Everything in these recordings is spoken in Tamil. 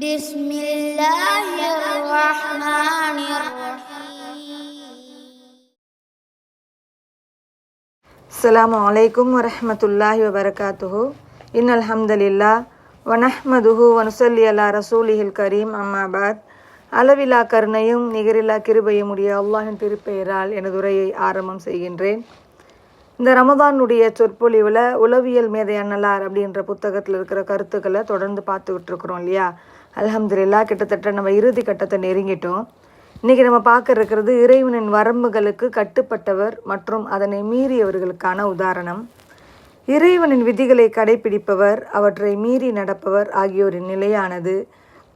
بسم الله الرحمن الرحيم السلام عليكم ورحمة الله وبركاته إن الحمد لله ونحمده ونصلي على رسوله الكريم أما بعد அளவிலா கருணையும் நிகரில்லா கிருபையும் உடைய அல்லாஹின் திருப்பெயரால் எனது உரையை ஆரம்பம் செய்கின்றேன் இந்த ரமதானுடைய சொற்பொழிவில் உளவியல் மேதை அண்ணலார் அப்படின்ற புத்தகத்தில் இருக்கிற கருத்துக்களை தொடர்ந்து பார்த்துக்கிட்டு இருக்கிறோம் இல்லையா அலமதுல்லா கிட்டத்தட்ட நம்ம இறுதி கட்டத்தை நெருங்கிட்டோம். இன்றைக்கி நம்ம பார்க்க இருக்கிறது இறைவனின் வரம்புகளுக்கு கட்டுப்பட்டவர் மற்றும் அதனை மீறியவர்களுக்கான உதாரணம். இறைவனின் விதிகளை கடைபிடிப்பவர் அவற்றை மீறி நடப்பவர் ஆகியோரின் நிலையானது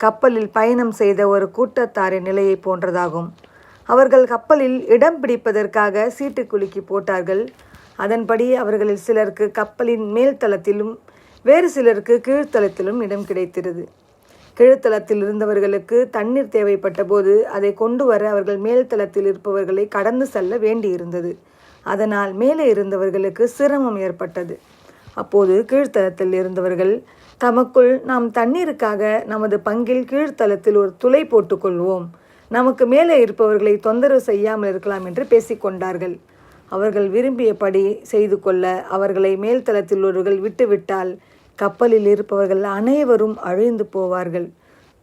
கப்பலில் பயணம் செய்த ஒரு கூட்டத்தாரின் நிலையை போன்றதாகும். அவர்கள் கப்பலில் இடம் பிடிப்பதற்காக சீட்டு குலுக்கி போட்டார்கள். அதன்படி அவர்களில் சிலருக்கு கப்பலின் மேல்தளத்திலும் வேறு சிலருக்கு கீழ்த்தளத்திலும் இடம் கிடைத்திருது. கீழ்த்தளத்தில் இருந்தவர்களுக்கு தண்ணீர் தேவைப்பட்ட போது அதை கொண்டு வர அவர்கள் மேல்தளத்தில் இருப்பவர்களை கடந்து செல்ல வேண்டியிருந்தது. அதனால் மேலே இருந்தவர்களுக்கு சிரமம் ஏற்பட்டது. அப்போது கீழ்த்தளத்தில் இருந்தவர்கள் தமக்குள் நாம் தண்ணீருக்காக நமது பங்கில் கீழ்த்தளத்தில் ஒரு துளை போட்டுக்கொள்வோம். நமக்கு மேலே இருப்பவர்களை தொந்தரவு செய்யாமல் இருக்கலாம் என்று பேசிக்கொண்டார்கள் அவர்கள் விரும்பியபடி செய்து கொள்ள அவர்களை மேல்தளத்தில் ஒருவர்கள் விட்டுவிட்டால் கப்பலில் இருப்பவர்கள் அனைவரும் அழிந்து போவார்கள்.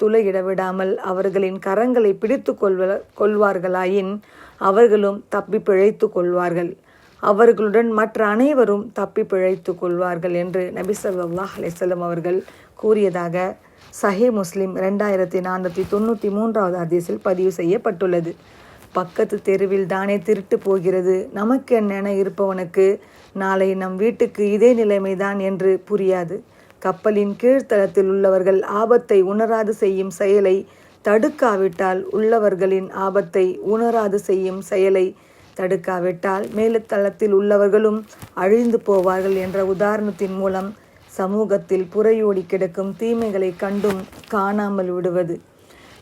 துளையிட விடாமல் அவர்களின் கரங்களை பிடித்து கொள்வ கொள்வார்களாயின் அவர்களும் தப்பி பிழைத்து கொள்வார்கள். அவர்களுடன் மற்ற அனைவரும் தப்பி பிழைத்து கொள்வார்கள் என்று நபி ஸல்லல்லாஹு அலிசல்லம் அவர்கள் கூறியதாக சஹி முஸ்லிம் ரெண்டாயிரத்தி நானூற்றி தொண்ணூற்றி மூன்றாவது ஹதீஸில் பதிவு செய்யப்பட்டுள்ளது. பக்கத்து தெருவில் தானே திருட்டு போகிறது. நமக்கு என்னென இருப்பவனுக்கு நாளை நம் வீட்டுக்கு இதே நிலைமைதான் என்று புரியாது. கப்பலின் கீழ்த்தளத்தில் உள்ளவர்கள் ஆபத்தை உணராது செய்யும் செயலை தடுக்காவிட்டால் உள்ளவர்களின் ஆபத்தை உணராது செய்யும் செயலை தடுக்காவிட்டால் மேலுத்தளத்தில் உள்ளவர்களும் அழிந்து போவார்கள் என்ற உதாரணத்தின் மூலம் சமூகத்தில் புறையோடி கிடக்கும் தீமைகளை கண்டும் காணாமல் விடுவது.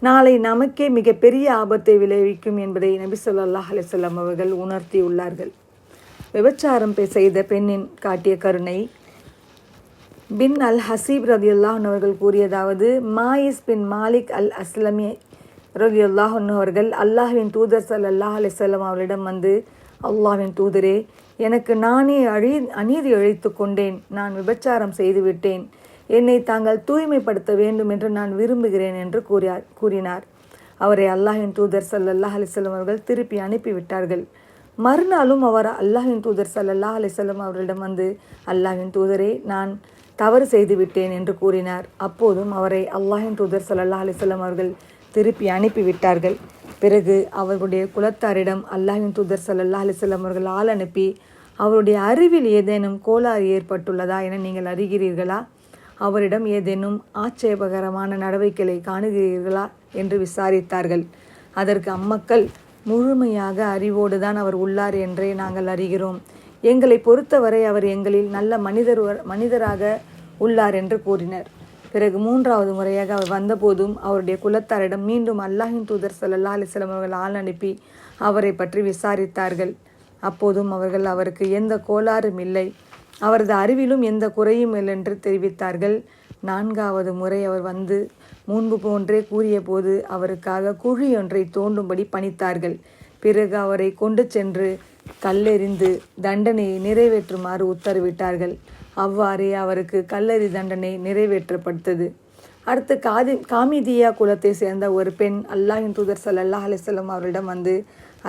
நாளை நமக்கே மிகப்பெரிய ஆபத்தை விளைவிக்கும் என்பதை நபி ஸல்லல்லாஹு அலிசல்லாம் அவர்கள் உணர்த்தியுள்ளார்கள். விபச்சாரம் செய்த பெண்ணின் காட்டிய கருணை. பின் அல் ஹசீப் ரதியுல்லாஹன் அவர்கள் கூறியதாவது மாயிஸ் பின் மாலிக் அல் அஸ்லமி ரதியுல்லாஹன் அவர்கள் அல்லாஹ்வின் தூதர் சல் அல்லாஹ் வஸல்லம் அவரிடம் வந்து அல்லாஹ்வின் தூதரே எனக்கு நானே அழி அநீதி அழித்து கொண்டேன். நான் விபச்சாரம் செய்துவிட்டேன் என்னை தாங்கள் தூய்மைப்படுத்த வேண்டும் என்று நான் விரும்புகிறேன் என்று கூறியார் கூறினார். அவரை அல்லாஹின் தூதர் ஸல்லல்லாஹு அலைஹி அவர்கள் திருப்பி அனுப்பிவிட்டார்கள். மறுநாளும் அவர் அல்லாஹின் தூதர் சல்லல்லா அலிசல்லம் அவரிடம் வந்து அல்லாஹின் தூதரே நான் தவறு செய்து விட்டேன் என்று கூறினார். அப்போதும் அவரை அல்லாஹின் தூதர் சல்லல்லா அலிசல்லம் அவர்கள் திருப்பி அனுப்பிவிட்டார்கள் பிறகு அவருடைய குலத்தாரிடம் அல்லாஹின் தூதர் சல்லல்லா அலிசல்லம் அவர்கள் ஆள் அனுப்பி அவருடைய அறிவில் ஏதேனும் கோளாறு ஏற்பட்டுள்ளதா என நீங்கள் அறிகிறீர்களா? அவரிடம் ஏதேனும் ஆட்சேபகரமான நடவடிக்கைகளை காணுகிறீர்களா? என்று விசாரித்தார்கள். அதற்கு அம்மக்கள் முழுமையாக அறிவோடு தான் அவர் உள்ளார் என்றே நாங்கள் அறிகிறோம். எங்களை பொறுத்தவரை அவர் எங்களில் நல்ல மனிதர் மனிதராக உள்ளார் என்று கூறினர். பிறகு மூன்றாவது முறையாக அவர் வந்தபோதும் அவருடைய குலத்தாரிடம் மீண்டும் அல்லாஹின் தூதர் சல்லா அலைஹி அவர்கள் ஆள் அனுப்பி அவரை பற்றி விசாரித்தார்கள். அப்போதும் அவர்கள் அவருக்கு எந்த கோளாறும் இல்லை. அவரது அறிவிலும் எந்த குறையும் இல்லை என்று தெரிவித்தார்கள். நான்காவது முறை அவர் வந்து முன்பு போன்றே கூறியபோது அவருக்காக குழி ஒன்றை தோண்டும்படி பணித்தார்கள். பிறகு அவரை கொண்டு சென்று கல்லெறிந்து தண்டனையை நிறைவேற்றுமாறு உத்தரவிட்டார்கள். அவ்வாறே அவருக்கு கல்லெறி தண்டனை நிறைவேற்றப்பட்டது. அடுத்து காதி காமிதியா குலத்தை சேர்ந்த ஒரு பெண் அல்லாஹின் தூதர் ஸல்லல்லாஹு அல்லாஹ் அலிசல்லம் அவரிடம் வந்து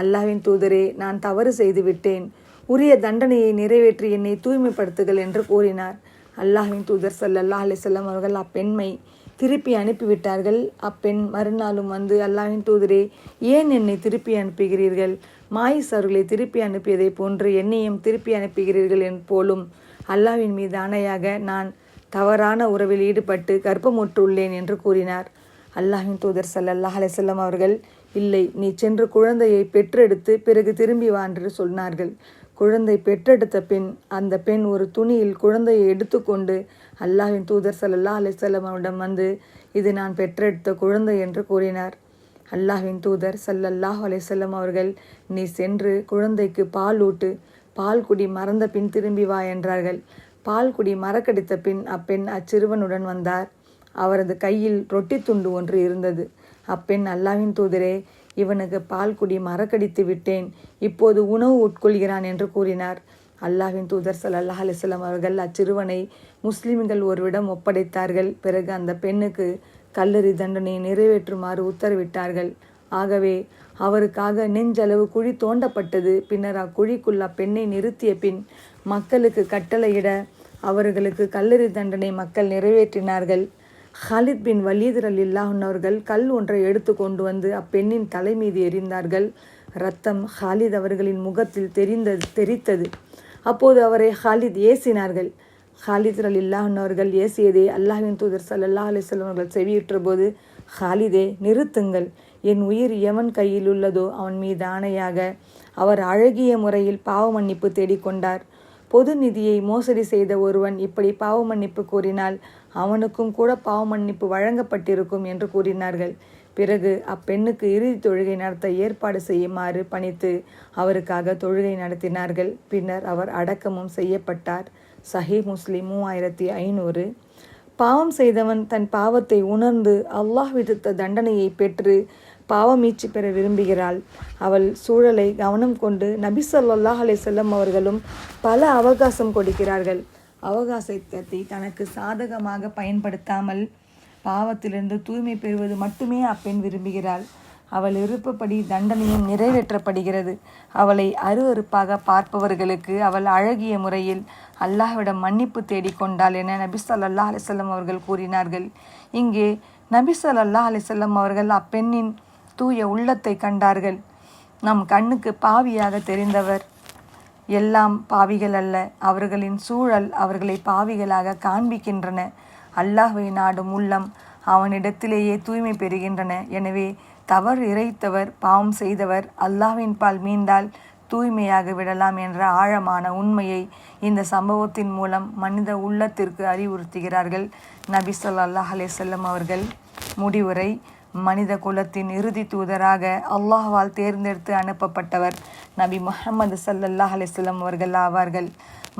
அல்லாஹ்வின் தூதரே நான் தவறு செய்து விட்டேன். உரிய தண்டனையை நிறைவேற்றி என்னை தூய்மைப்படுத்துகள் என்று கூறினார். அல்லாஹின் தூதர் அல்லாஹ் அலைஹி அவர்கள் அப்பெண்மை திருப்பி அனுப்பிவிட்டார்கள். அப்பெண் மறுநாளும் வந்து அல்லாஹ்வின் தூதரே ஏன் என்னை திருப்பி அனுப்புகிறீர்கள்? மாயிஸ் அவர்களை திருப்பி அனுப்பியதை போன்று என்னையும் திருப்பி அனுப்புகிறீர்கள் என் போலும். அல்லாவின் மீது ஆணையாக நான் தவறான உறவில் ஈடுபட்டு கர்ப்பமுற்றுள்ளேன் என்று கூறினார். அல்லாஹின் தூதர் ஸல்லல்லாஹு அலைஹி அவர்கள் இல்லை நீ சென்று குழந்தையை பெற்றெடுத்து பிறகு திரும்பி வா என்று சொன்னார்கள். குழந்தை பெற்றெடுத்த பின் அந்த பெண் ஒரு துணியில் குழந்தையை எடுத்துக்கொண்டு அல்லாஹின் தூதர் சல்லா அலைஹி அவரிடம் வந்து இது நான் பெற்றெடுத்த குழந்தை என்று கூறினார். அல்லாஹ்வின் தூதர் சல்லல்லாஹ் அலிசல்லம் அவர்கள் நீ சென்று குழந்தைக்கு பால் ஊட்டு பால் குடி மறந்த பின் திரும்பி வா என்றார்கள். பால் குடி மறக்கடித்த பின் அப்பெண் அச்சிறுவனுடன் வந்தார். அவரது கையில் ரொட்டி துண்டு ஒன்று இருந்தது. அப்பெண் அல்லாவின் தூதரே இவனுக்கு பால் குடி மறக்கடித்து விட்டேன். இப்போது உணவு உட்கொள்கிறான் என்று கூறினார். அல்லாஹ்வின் தூதர் சல்லாஹ் அலிஸ்லாம் அவர்கள் அச்சிறுவனை முஸ்லிம்கள் ஒருவிடம் ஒப்படைத்தார்கள். பிறகு அந்த பெண்ணுக்கு கல்லறி தண்டனையை நிறைவேற்றுமாறு உத்தரவிட்டார்கள். ஆகவே அவருக்காக நெஞ்சளவு குழி தோண்டப்பட்டது. பின்னர் அக்குழிக்குள்ள பெண்ணை நிறுத்திய பின் மக்களுக்கு கட்டளையிட அவர்களுக்கு கல்லறி தண்டனை மக்கள் நிறைவேற்றினார்கள். ஹாலித் பின் வலீத் இல்லாஹன் அவர்கள் கல் ஒன்றை எடுத்து கொண்டு வந்து அப்பெண்ணின் தலை மீது எறிந்தார்கள். ரத்தம் ஹாலித் அவர்களின் முகத்தில் தெரிந்தது தெரித்தது. அப்போது அவரை ஹாலித் ஏசினார்கள். ஹாலித் ரலில்லாஹன் அவர்கள் ஏசியதை அல்லாஹின் தூதர் ஸல்லல்லாஹு அலைஹி அவர்கள் செவியுற்ற போது ஹாலிதே நிறுத்துங்கள். என் உயிர் எவன் கையில் உள்ளதோ அவன் மீது ஆணையாக. அவர் அழகிய முறையில் பாவ மன்னிப்பு தேடிக்கொண்டார். பொது நிதியை மோசடி செய்த ஒருவன் இப்படி பாவ மன்னிப்பு கோரினால் அவனுக்கும் கூட பாவ மன்னிப்பு வழங்கப்பட்டிருக்கும் என்று கூறினார்கள். பிறகு அப்பெண்ணுக்கு இறுதி தொழுகை நடத்த ஏற்பாடு செய்யுமாறு பணித்து அவருக்காக தொழுகை நடத்தினார்கள். பின்னர் அவர் அடக்கமும் செய்யப்பட்டார். சஹி முஸ்லிம் மூவாயிரத்தி ஐநூறு. பாவம் செய்தவன் தன் பாவத்தை உணர்ந்து அல்லாஹ் விதித்த தண்டனையை பெற்று பாவமீச்சு பெற விரும்புகிறாள். அவள் சூழலை கவனம் கொண்டு நபி சொல்லாஹ் அலை செல்லம் அவர்களும் பல அவகாசம் கொடுக்கிறார்கள். அவகாசத்தை தனக்கு சாதகமாக பயன்படுத்தாமல் பாவத்திலிருந்து தூய்மை பெறுவது மட்டுமே அப்பெண் விரும்புகிறாள். அவள் விருப்பப்படி தண்டனையும் நிறைவேற்றப்படுகிறது. அவளை அருவருப்பாக பார்ப்பவர்களுக்கு அவள் அழகிய முறையில் அல்லாஹ்விடம் மன்னிப்பு தேடிக்கொண்டாள் என நபி ஸல்லல்லாஹு அலிசல்லம் அவர்கள் கூறினார்கள். இங்கே நபி ஸல்லல்லாஹு அலிசல்லம் அவர்கள் அப்பெண்ணின் தூய உள்ளத்தை கண்டார்கள். நம் கண்ணுக்கு பாவியாக தெரிந்தவர் எல்லாம் பாவிகள் அல்ல. அவர்களின் சூழல் அவர்களை பாவிகளாக காண்பிக்கின்றன. அல்லாஹ்வை நாடும் உள்ளம் அவனிடத்திலேயே தூய்மை பெறுகின்றன. எனவே தவறு இறைத்தவர் பாவம் செய்தவர் அல்லாஹ்வின் பால் மீண்டால் தூய்மையாக விடலாம் என்ற ஆழமான உண்மையை இந்த சம்பவத்தின் மூலம் மனித உள்ளத்திற்கு அறிவுறுத்துகிறார்கள். நபி ஸல்லல்லாஹு அலைஹி வஸல்லம் அவர்கள் முடிவுரை. மனித குலத்தின் இறுதி தூதராக அல்லாஹ்வால் தேர்ந்தெடுத்து அனுப்பப்பட்டவர் நபி முஹம்மது சல்லல்லாஹ் அலிஸ்லம் அவர்கள் ஆவார்கள்.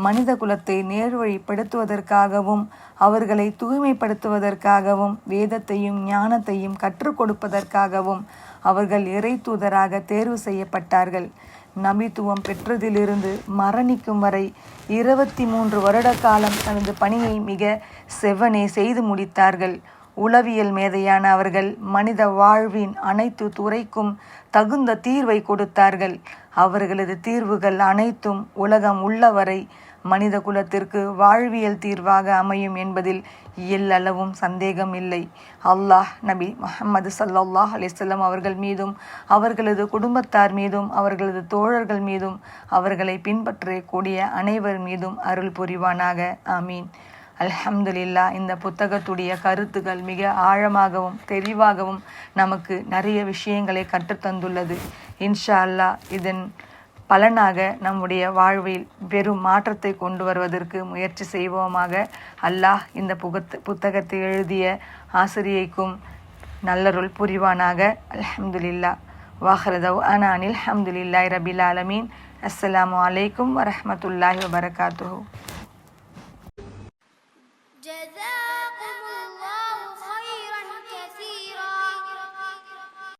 மனித குலத்தை நேர்வழிப்படுத்துவதற்காகவும் அவர்களை தூய்மைப்படுத்துவதற்காகவும் வேதத்தையும் ஞானத்தையும் கற்றுக் கொடுப்பதற்காகவும் அவர்கள் இறை தூதராக தேர்வு செய்யப்பட்டார்கள். நபித்துவம் பெற்றதிலிருந்து மரணிக்கும் வரை இருபத்தி மூன்று வருட காலம் தனது பணியை மிக செவ்வனே செய்து முடித்தார்கள். உளவியல் மேதையான அவர்கள் மனித வாழ்வின் அனைத்து துறைக்கும் தகுந்த தீர்வை கொடுத்தார்கள். அவர்களது தீர்வுகள் அனைத்தும் உலகம் உள்ளவரை மனித குலத்திற்கு வாழ்வியல் தீர்வாக அமையும் என்பதில் எல்லளவும் சந்தேகம் இல்லை. அல்லாஹ் நபி முஹம்மது சல்லாஹ் அலிசல்லாம் அவர்கள் மீதும் அவர்களது குடும்பத்தார் மீதும் அவர்களது தோழர்கள் மீதும் அவர்களை பின்பற்றக்கூடிய அனைவர் மீதும் அருள் புரிவானாக. ஆமீன். அல்ஹம்துலில்லா இந்த புத்தகத்துடைய கருத்துக்கள் மிக ஆழமாகவும் தெளிவாகவும் நமக்கு நிறைய விஷயங்களை கற்றுத்தந்துள்ளது. இன்ஷா அல்லா இதன் பலனாக நம்முடைய வாழ்வில் பெரும் மாற்றத்தை கொண்டு வருவதற்கு முயற்சி செய்வோமாக. அல்லாஹ் இந்த புகத்து புத்தகத்தை எழுதிய ஆசிரியைக்கும் நல்லருள் புரிவானாக. அல்ஹம்துலில்லா. வாஹரதவ் அனானில் அனில் ரபில் ஆலமீன். அஸ்லாம் வலைக்கம் வரமத்துல்லாஹி வபரகாத்து